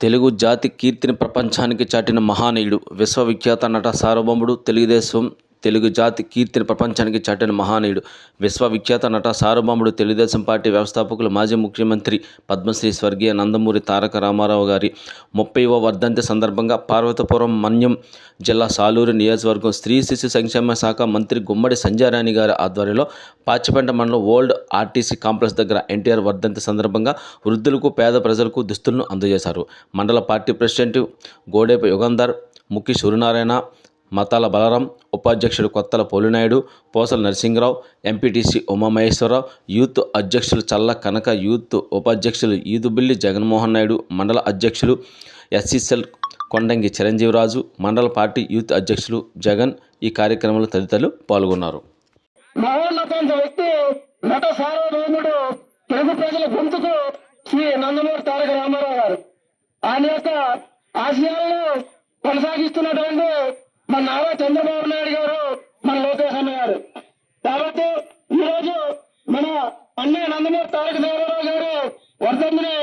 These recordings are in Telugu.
తెలుగు జాతి కీర్తిని ప్రపంచానికి చాటిన మహనీయుడు విశ్వవిఖ్యాత నట సార్వభౌముడు తెలుగుదేశం తెలుగు జాతి కీర్తిని ప్రపంచానికి చాటిన మహానీయుడు. విశ్వవిఖ్యాత నట సార్వభౌముడు తెలుగుదేశం పార్టీ వ్యవస్థాపకులు మాజీ ముఖ్యమంత్రి పద్మశ్రీ స్వర్గీయ నందమూరి తారక రామారావు గారి ముప్పైవ వర్ధంతి సందర్భంగా పార్వతపురం మన్యం జిల్లా సాలూరు నియోజకవర్గం స్త్రీ శిశు సంక్షేమ శాఖ మంత్రి గుమ్మడి సంజారాణి గారి ఆధ్వర్యంలో పాచిపెంట మండలం ఓల్డ్ ఆర్టీసీ కాంప్లెక్స్ దగ్గర ఎన్టీఆర్ వర్ధంతి సందర్భంగా వృద్ధులకు పేద ప్రజలకు దుస్తులను అందజేశారు. మండల పార్టీ ప్రెసిడెంట్ గోడేపు యుగంధర్ ముఖ్య సూర్యనారాయణ మతాల బలరాం ఉపాధ్యక్షుడు కొత్తల పోలినాయుడు పోసల నరసింహరావు ఎంపీటీసీ ఉమామహేశ్వరరావు యూత్ అధ్యక్షులు చల్ల కనక యూత్ ఉపాధ్యక్షులు ఈదుబిల్లి జగన్మోహన్ నాయుడు మండల అధ్యక్షులు ఎస్సీసెల్ కొండంగి చిరంజీవిరాజు మండల పార్టీ యూత్ అధ్యక్షులు జగన్ ఈ కార్యక్రమంలో తదితరులు పాల్గొన్నారు. తెలుగు ప్రజల గొంతుకు శ్రీ నందమూరి తారక రామారావు గారు. ఆయన యొక్క ఆశయాలను కొనసాగిస్తున్నటువంటి మన నారా చంద్రబాబు నాయుడు గారు మన లోకేష్ అన్న గారు. కాబట్టి ఈ రోజు మన అన్నయ్య నందమూరి తారక దేవరావు గారు వర్ధంతిని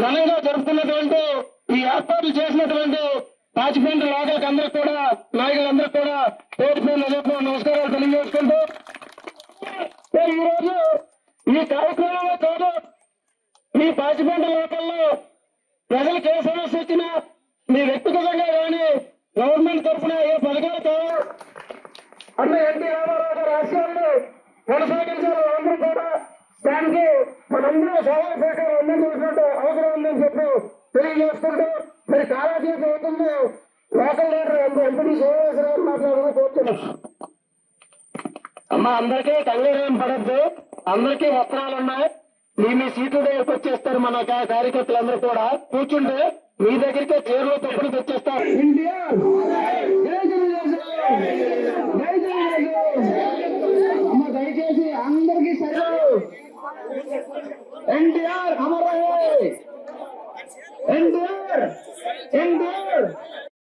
ఘనంగా జరుపుకున్నటువంటి ఈ ఏర్పాట్లు చేసినటువంటి పాచిపెంట లోకల్కి అందరికి కూడా నాయకులందరికీ కూడా పేరు పేరు నిజంగా నమస్కారాలు తెలియజేసుకుంటూ సో ఈ రోజు ఈ కార్యక్రమంలో కాదు మీ పాచిపెంట లోకల్లో ప్రజలకు ఏ సమస్య వచ్చినా మీ వ్యక్తిగతంగా గవర్నమెంట్ తరఫున ఏ పథకాలు కావు? అన్న ఎన్టీ రామారావు గారి ఆశయాలను కొనసాగించాలి. అందరూ కూడా దానికి మనందరూ సహాయ సహకారం అందించాల్సిన అవసరం ఉందని చెప్పి తెలియజేస్తుంటూ మరి కాలాతీతం అవుతుంది లోకల్ లీడర్ ఎంపీ శ్రీనివాసరావు మాట్లాడుతూ కోరుతున్నాం. అమ్మ అందరికీ కంగారేం పడద్దు. అందరికీ వస్త్రాలు ఉన్నాయి. మీ మీ సీట్ల దగ్గరకు వచ్చేస్తారు మన కా- కార్యకర్తలందరూ కూడా. కూర్చుంటే మీ దగ్గరికే చీరలు తప్పుడు తెచ్చేస్తారు. ఇండియా జై తెలుగుదేశం! జై తెలుగుదేశం! అమ్మ దయచేసి అందరికీ సెలవు ఎన్టీఆర్ అమర్ రహే ఎన్టీఆర్ ఎన్టీఆర్